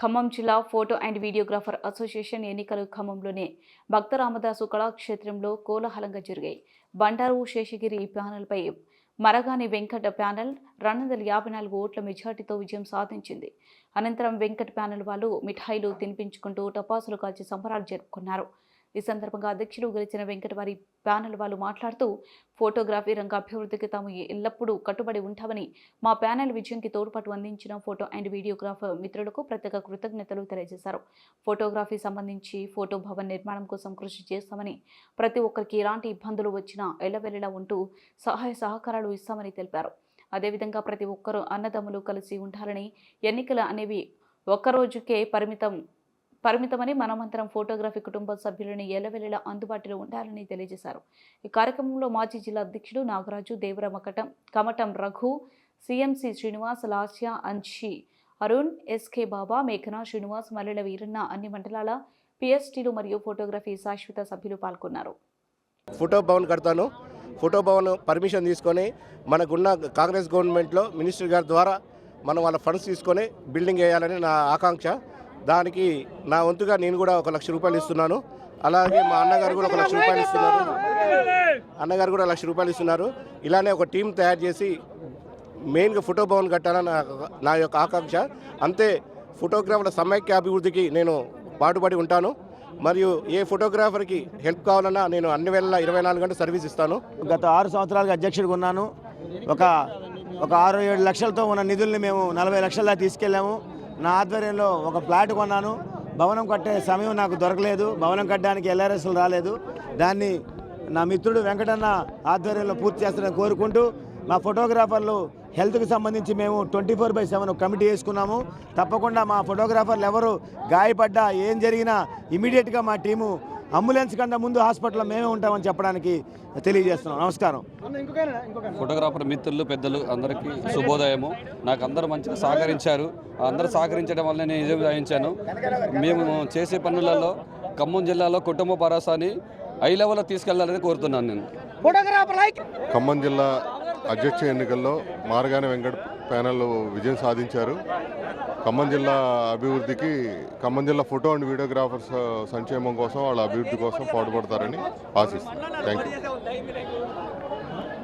ఖమ్మం జిల్లా photo and videographer association ఎన్నికలు ఖమ్మంలోనే భక్త రామదాసు కళాక్షేత్రంలో కోలాహలంగా జరిగాయి. బండారు శేషగిరి ప్యానెల్పై మరగాని వెంకట ప్యానెల్ రెండు వందల యాభై నాలుగు ఓట్ల మెజార్టీతో విజయం సాధించింది. అనంతరం వెంకట ప్యానెల్ వాళ్ళు మిఠాయిలు తినిపించుకుంటూ టపాసులు కాల్చి సంబరాలు జరుపుకున్నారు. ఈ సందర్భంగా అధ్యక్షులు గెలిచిన వెంకటవారి ప్యానెల్ వాళ్ళు మాట్లాడుతూ ఫోటోగ్రఫీ రంగ అభివృద్ధికి తాము ఎల్లప్పుడూ కట్టుబడి ఉంటామని మా ప్యానెల్ విజయంకి తోడ్పాటు అందించిన ఫోటో అండ్ వీడియోగ్రాఫర్ మిత్రులకు ప్రత్యేక కృతజ్ఞతలు తెలియజేశారు. ఫోటోగ్రఫీ సంబంధించి ఫోటో భవన్ నిర్మాణం కోసం కృషి చేస్తామని ప్రతి ఒక్కరికి ఎలాంటి ఇబ్బందులు వచ్చినా ఎల్లవెల్లలా ఉంటూ సహాయ సహకారాలు ఇస్తామని తెలిపారు. అదేవిధంగా ప్రతి ఒక్కరూ అన్నదమ్ములు కలిసి ఉండాలని ఎన్నికలు అనేవి ఒక్కరోజుకే పరిమితం పరిమితమని మనమంతరం ఫోటోగ్రఫీ కుటుంబ సభ్యులని ఎల్లవెల్లలా అందుబాటులో ఉండాలని తెలియజేశారు. ఈ కార్యక్రమంలో మాజీ జిల్లా అధ్యక్షుడు Nagaraju Devara Makatam Kamatam Raghu C M C Srinivas Lasya Amshi Arun S K Baba మేఘనా శ్రీనివాస్ మల్లెల వీరన్న అన్ని మండలాల పిఎస్టీలు మరియు ఫోటోగ్రఫీ శాశ్వత సభ్యులు పాల్గొన్నారు. ఫోటో భవన్ కడతాను. ఫోటో భవన్ పర్మిషన్ తీసుకొని మనకున్న కాంగ్రెస్ గవర్నమెంట్లో మినిస్టర్ గారి ద్వారా మనం వాళ్ళ ఫండ్స్ తీసుకొని బిల్డింగ్ వేయాలని నా ఆకాంక్ష. దానికి నా వంతుగా నేను కూడా ఒక లక్ష రూపాయలు ఇస్తున్నాను. అలాగే మా అన్నగారు కూడా ఒక లక్ష రూపాయలు ఇస్తున్నారు. అన్నగారు కూడా లక్ష రూపాయలు ఇస్తున్నారు. ఇలానే ఒక టీం తయారు చేసి మెయిన్గా ఫోటో భవన్ కట్టాలని నా యొక్క ఆకాంక్ష. అంతే ఫోటోగ్రాఫర్ల సమైక్య అభివృద్ధికి నేను పాటుపడి ఉంటాను. మరియు ఏ ఫోటోగ్రాఫర్కి హెల్ప్ కావాలన్నా నేను అన్ని వేళ ఇరవై నాలుగు గంటలు సర్వీస్ ఇస్తాను. గత ఆరు సంవత్సరాలుగా అధ్యక్షుడిగా ఉన్నాను ఒక ఒక ఆరు ఏడు లక్షలతో ఉన్న నిధుల్ని మేము నలభై లక్షల తీసుకెళ్ళాము. నా ఆధ్వర్యంలో ఒక ప్లాట్ కొన్నాను. భవనం కట్టే సమయం నాకు దొరకలేదు. భవనం కట్టడానికి ఎల్ఆర్ఎస్లు రాలేదు. దాన్ని నా మిత్రుడు వెంకటన్న ఆధ్వర్యంలో పూర్తి చేస్తారని కోరుకుంటూ మా ఫోటోగ్రాఫర్లు హెల్త్కి సంబంధించి మేము twenty four by seven committee వేసుకున్నాము. తప్పకుండా మా ఫోటోగ్రాఫర్లు ఎవరు గాయపడ్డా ఏం జరిగినా ఇమీడియట్గా మా టీము అంబులెన్స్ కన్నా ముందు హాస్పిటల్లో మేమే ఉంటామని చెప్పడానికి తెలియజేస్తున్నాం. నమస్కారం. ఫోటోగ్రాఫర్ మిత్రులు పెద్దలు అందరికీ శుభోదయము. నాకు అందరూ మంచిగా సహకరించారు. అందరూ సహకరించడం వల్ల నేను విజయం సాధించాను మేము చేసే పనులలో ఖమ్మం జిల్లాలో కుటుంబ భరోసాని ఐ లెవెల్లో తీసుకెళ్ళాలని కోరుతున్నాను నేను. ఖమ్మం జిల్లా అధ్యక్ష ఎన్నికల్లో మార్గాని వెంకట్ ప్యానెల్ విజయం సాధించారు. ఖమ్మం జిల్లా అభివృద్ధికి ఖమ్మం జిల్లా ఫోటో అండ్ వీడియోగ్రాఫర్స్ సంక్షేమం కోసం వాళ్ళ అభివృద్ధి కోసం పాటుపడతారని ఆశిస్తున్నాను థ్యాంక్ యూ